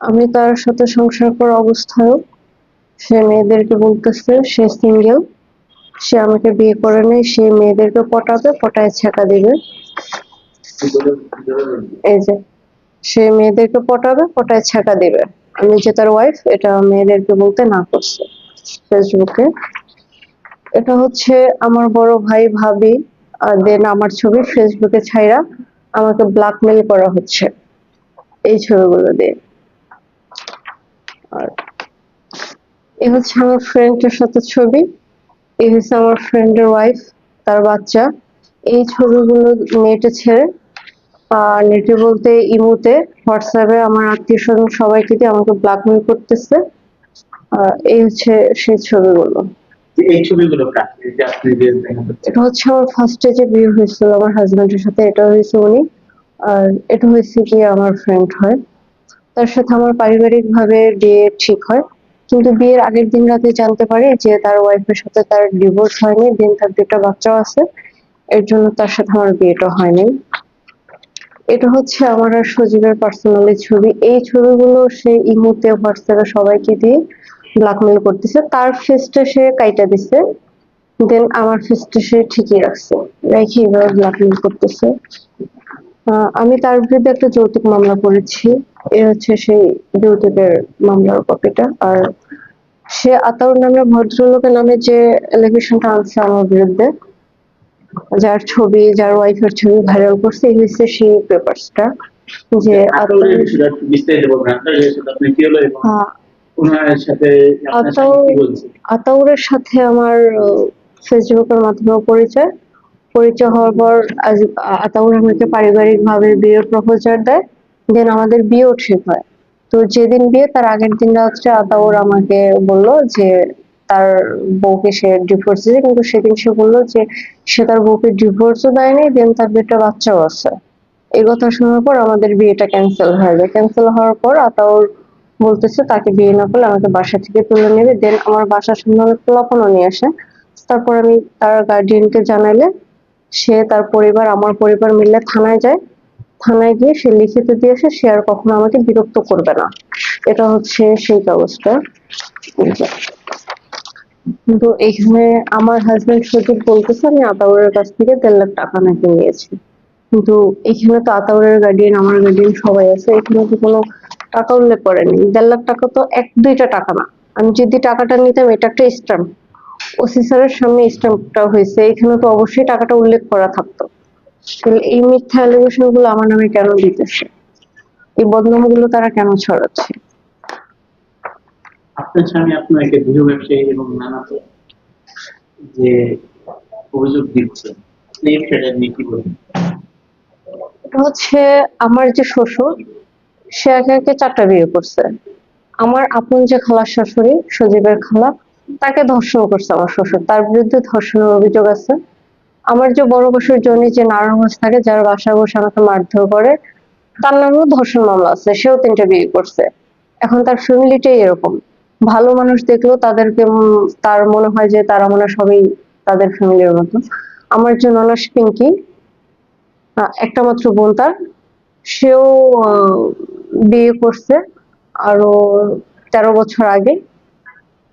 আমি তার সাথে সংসার করা অবস্থায়ও সে মেয়েদেরকে বলতেছে, সে সিঙ্গেল সে আমাকে বিয়ে করে নেই, সে মেয়েদেরকে পটাবে, পটায় ছেঁকা দিবে। এই যে, সে মেয়েদেরকে পটাবে, পটায় ছেঁকা দিবে। আমি যে তার ওয়াইফ এটা মেয়েদেরকে বলতে না করছে ফেসবুকে। এটা হচ্ছে আমার বড় ভাই ভাবি দেন আমার ছবি ফেসবুকে ছাইরা আমাকে ব্ল্যাকমেল করা হচ্ছে। এই ছবিগুলো দিয়ে। আর এই হচ্ছে আমার ফ্রেন্ডের সাথে ছবি। এই হচ্ছে আমার ফ্রেন্ডের ওয়াইফ তার বাচ্চা। এই ছবিগুলো নেটে ছেড়ে আর নেটে বলতে ইমুতে হোয়াটসঅ্যাপে আমার আত্মীয় স্বজন সবাইকে দিয়ে আমাকে ব্ল্যাকমেল করতেছে। আর এই হচ্ছে সেই ছবিগুলো। এটা হচ্ছে আমার ফার্স্টে যে বিয়ে হয়েছিল আমার হাজবেন্ডের সাথে এটা হয়েছে উনি। আর এটা হয়েছে কি আমার ফ্রেন্ড হয়। তার সাথে আমার পারিবারিক ভাবে বিয়ে ঠিক হয়। কিন্তু বিয়ের আগের দিন রাতে জানতে পারি যে তার ওয়াইফের সাথে তার ডিভোর্স হয়নি, দেন তার দুটা বাচ্চাও আছে। এর জন্য তার সাথে আমার বিয়েটা হয়নি। এটা হচ্ছে আমার আর সজীবের পার্সোনালি ছবি। এই ছবিগুলো সে ইমোতে, হোয়াটসঅ্যাপে সবাইকে দিয়ে ব্ল্যাকমেল করতেছে। তার ফেসটা সে কাইটা দিছে। দেন আমার ফেসটা সে ঠিকই রাখছে। রেখে এভাবে ব্ল্যাকমেল করতেছে। আমি তার বিরুদ্ধে একটা যৌতুক মামলা করেছি। এ হচ্ছে সেই যৌতুকের মামলার কপিটা। আর সে আতাউর নামে ভদ্রলোকের নামে যে এলিগেশনটা আনছে আমার বিরুদ্ধে যার ছবি যার ওয়াইফের ছবি ভাইরাল করছে এই হচ্ছে সেই পেপারসটা যে এবং হ্যাঁ, আতাউরের সাথে আমার ফেসবুকের মাধ্যমে পরিচয়। পরিচয় হওয়ার পর আতাউর আমাকে পারিবারিক ভাবে বিয়ের প্রপোজাল দেয়, দেন আমাদের বিয়েও ঠিক হয় তো যেদিন বিয়ে, তার আগের দিন রাত্রে আতাউর আমাকে বলল যে তার বউকে সে ডিভোর্স দিয়েছে, কিন্তু সেদিন সে বলল যে সে তার বউকে ডিভোর্সও দেয়নি, দেন তার দুটা বাচ্চাও আছে। এই কথা শোনার পর আমাদের বিয়েটা ক্যান্সেল হয়ে যায়। ক্যান্সেল হওয়ার পর আতাউর বলতেছে, তাকে বিয়ে না করলে আমাকে বাসা থেকে তুলে নেবে, দেন আমার বাসার সামনে পোলাপনও নিয়ে আসে। তারপর আমি তার গার্ডিয়ানকে জানাইলে সে তার পরিবার, আমার পরিবার মিলে থানায় যায়। থানায় গিয়ে সে লিখিত দিয়ে আসে, সে আর কখনো আমাকে বিরক্ত করবে না। এটা হচ্ছে সেই কাগজটা কিন্তু এখানে আমার হাজবেন্ড সজীব বলতেছে, আমি আতাউরের কাছ থেকে দেড় লাখ টাকা নাকি নিয়েছি। কিন্তু এখানে তো আতাউরের গার্ডিয়ান আমার গার্ডিয়ান সবাই আছে, এখানে তো কোনো টাকা উল্লেখ করেনি। দেড় লাখ টাকা তো এক, দুইটা টাকা না। আমি যদি টাকাটা নিতাম, এটা একটা স্ট্যাম্প ওসি স্যারের সামনে স্ট্যাম্পটা হয়েছে। এখানে তো অবশ্যই টাকাটা উল্লেখ করা থাকতো। তাহলে এই মিথ্যা অ্যালিগেশনগুলো আমার নামে কেন দিতেছে? এই বদনামগুলো তারা কেন ছড়াচ্ছে? আপনার স্বামী আপনাকে ব্যবসায়ী এবং নানা যে অভিযোগ দিচ্ছে এই বিষয়টা নিয়ে কি বলবেন? হচ্ছে আমার যে শ্বশুর সে একে একে চারটা বিয়ে করছে। আমার আপন যে খালার শাশুড়ি সজীবের খালা তাকে ধর্ষণ করছে আমার শ্বশুর। তার বিরুদ্ধে ধর্ষণের অভিযোগ আছে। আমার যে বড় বসুর জনি যে নারায়ণগঞ্জ থাকে, যার বাসায় বসে আমাকে মারধর করে, তার নামেও ধর্ষণ মামলা আছে। সেও তিনটা বিয়ে করছে। এখন তার ফ্যামিলিটাই এরকম। ভালো মানুষ দেখলেও তাদেরকে তার মনে হয় যে তারা মনে সবাই তাদের ফ্যামিলির মতো। আমার যে ননাস পিঙ্কি একটা মাত্র বোন তার। সেও বিয়ে করছে। আরও তেরো বছর আগে।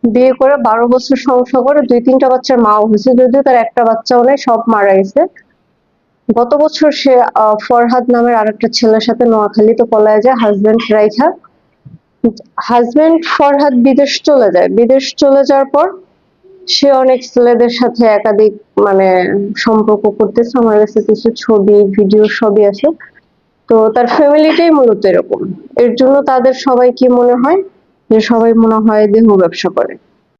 বিয়ে করে বারো বছর সংসার করে দুই তিনটা বাচ্চার মাও হয়েছে, যদিও তার একটা বাচ্চাও নেই, সব মারা গেছে। গত বছর সে ফরহাদ নামের আরেকটা ছেলের সাথে নোয়াখালীতে পলায় যায় হাজবেন্ড রাইখা। হাজবেন্ড ফরহাদ বিদেশ চলে যায়। বিদেশ চলে যাওয়ার পর সে অনেক ছেলেদের সাথে একাধিক মানে সম্পর্ক করতেছে। আমার কাছে কিছু ছবি ভিডিও সবই আছে। তো তার ফ্যামিলিটাই মূলত এরকম। এর জন্য তাদের সবাই কি মনে হয় যে সবাই মনে হয় দেহ ব্যবসা করে।